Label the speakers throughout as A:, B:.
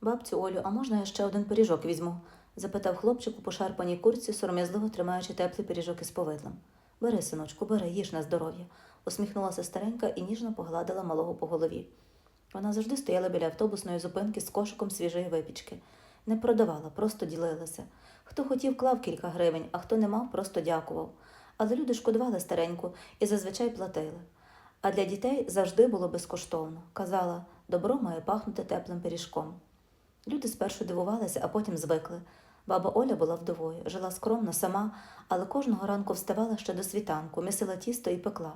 A: Бабцю Олю, а можна я ще один пиріжок візьму? запитав хлопчик у пошарпаній курці, сором'язливо тримаючи теплий пиріжок із повидлом. Бери, синочку, бери, їж на здоров'я, усміхнулася старенька і ніжно погладила малого по голові. Вона завжди стояла біля автобусної зупинки з кошиком свіжої випічки. Не продавала, просто ділилася. Хто хотів, клав кілька гривень, а хто не мав, просто дякував. Але люди шкодували стареньку і зазвичай платили. А для дітей завжди було безкоштовно. Казала, добро має пахнути теплим пиріжком. Люди спершу дивувалися, а потім звикли. Баба Оля була вдовою, жила скромно сама, але кожного ранку вставала ще до світанку, місила тісто і пекла.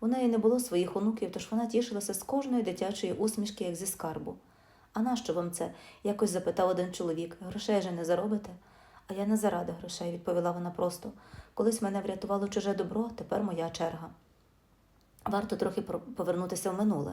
A: У неї не було своїх онуків, тож вона тішилася з кожної дитячої усмішки, як зі скарбу. А нащо вам це? якось запитав один чоловік. Грошей же не заробите? А я не заради грошей, відповіла вона просто. Колись мене врятувало чуже добро, тепер моя черга. Варто трохи повернутися в минуле.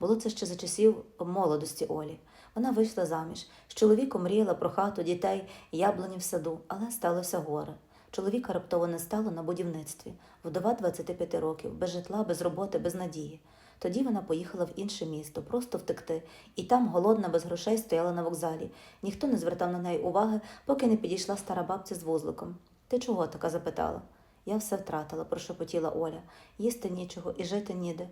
A: Було це ще за часів молодості Олі. Вона вийшла заміж. З чоловіком мріяла про хату, дітей, яблуні в саду, але сталося горе. Чоловіка раптово не стало на будівництві. Вдова 25 років, без житла, без роботи, без надії. Тоді вона поїхала в інше місто, просто втекти, і там, голодна, без грошей, стояла на вокзалі. Ніхто не звертав на неї уваги, поки не підійшла стара бабця з вузликом. Ти чого така запитала? Я все втратила, прошепотіла Оля. Їсти нічого і жити ніде.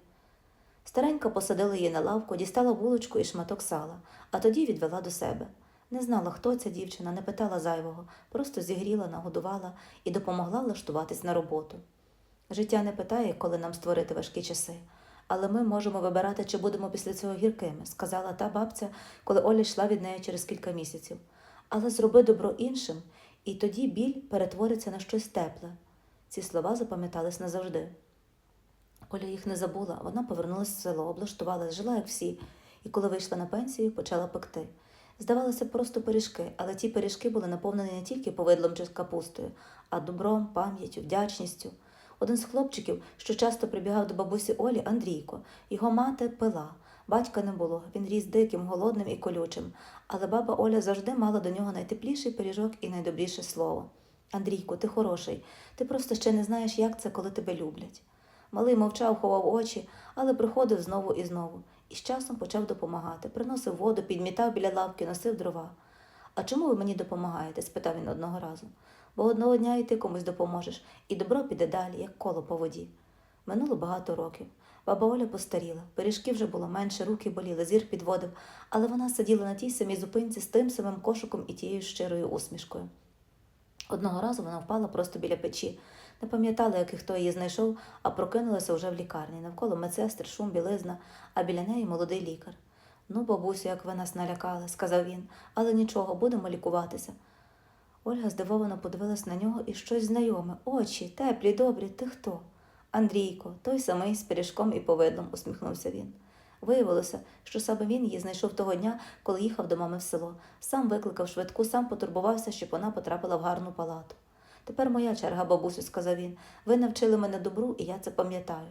A: Старенька посадила її на лавку, дістала булочку і шматок сала, а тоді відвела до себе. Не знала, хто ця дівчина, не питала зайвого, просто зігріла, нагодувала і допомогла влаштуватись на роботу. Життя не питає, коли нам створити важкі часи, але ми можемо вибирати, чи будемо після цього гіркими, сказала та бабця, коли Оля йшла від неї через кілька місяців. Але зроби добро іншим, і тоді біль перетвориться на щось тепле. Ці слова запам'ятались назавжди. Оля їх не забула, вона повернулася в село, облаштувалась, жила як всі, і коли вийшла на пенсію, почала пекти. Здавалося, просто пиріжки, але ті пиріжки були наповнені не тільки повидлом чи капустою, а добром, пам'яттю, вдячністю. Один з хлопчиків, що часто прибігав до бабусі Олі, Андрійко, його мати пила. Батька не було, він ріс диким, голодним і колючим, але баба Оля завжди мала до нього найтепліший пиріжок і найдобріше слово. Андрійко, ти хороший, ти просто ще не знаєш, як це, коли тебе люблять. Малий мовчав, ховав очі, але приходив знову і знову, і з часом почав допомагати. Приносив воду, підмітав біля лавки, носив дрова. А чому ви мені допомагаєте? спитав він одного разу. Бо одного дня і ти комусь допоможеш, і добро піде далі, як коло по воді. Минуло багато років. Баба Оля постаріла, пиріжки вже було менше, руки боліли, зір підводив, але вона сиділа на тій самій зупинці з тим самим кошиком і тією щирою усмішкою. Одного разу вона впала просто біля печі. Не пам'ятала, як і хто її знайшов, а прокинулася вже в лікарні. Навколо медсестер, шум, білизна, а біля неї молодий лікар. Ну, бабусю, як ви нас налякали, сказав він, але нічого, будемо лікуватися. Ольга здивовано подивилась на нього і щось знайоме. Очі, теплі, добрі, ти хто? Андрійко, той самий з пиріжком і повидлом, усміхнувся він. Виявилося, що саме він її знайшов того дня, коли їхав до мами в село. Сам викликав швидку, сам потурбувався, щоб вона потрапила в гарну палату. Тепер моя черга, бабусю, сказав він. Ви навчили мене добру, і я це пам'ятаю.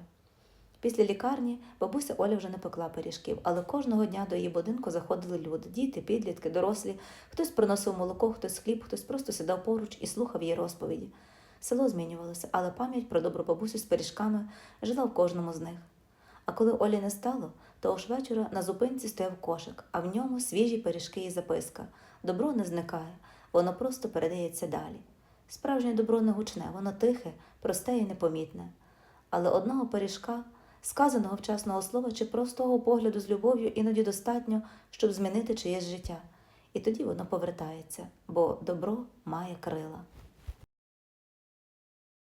A: Після лікарні бабуся Оля вже не пекла пиріжків, але кожного дня до її будинку заходили люди діти, підлітки, дорослі. Хтось приносив молоко, хтось хліб, хтось просто сідав поруч і слухав її розповіді. Село змінювалося, але пам'ять про добру бабусю з пиріжками жила в кожному з них. А коли Олі не стало, того ж вечора на зупинці стояв кошик, а в ньому свіжі пиріжки і записка. Добро не зникає, воно просто передається далі. Справжнє добро не гучне, воно тихе, просте і непомітне. Але одного пиріжка, сказаного вчасного слова чи простого погляду з любов'ю іноді достатньо, щоб змінити чиєсь життя. І тоді воно повертається, бо добро має крила.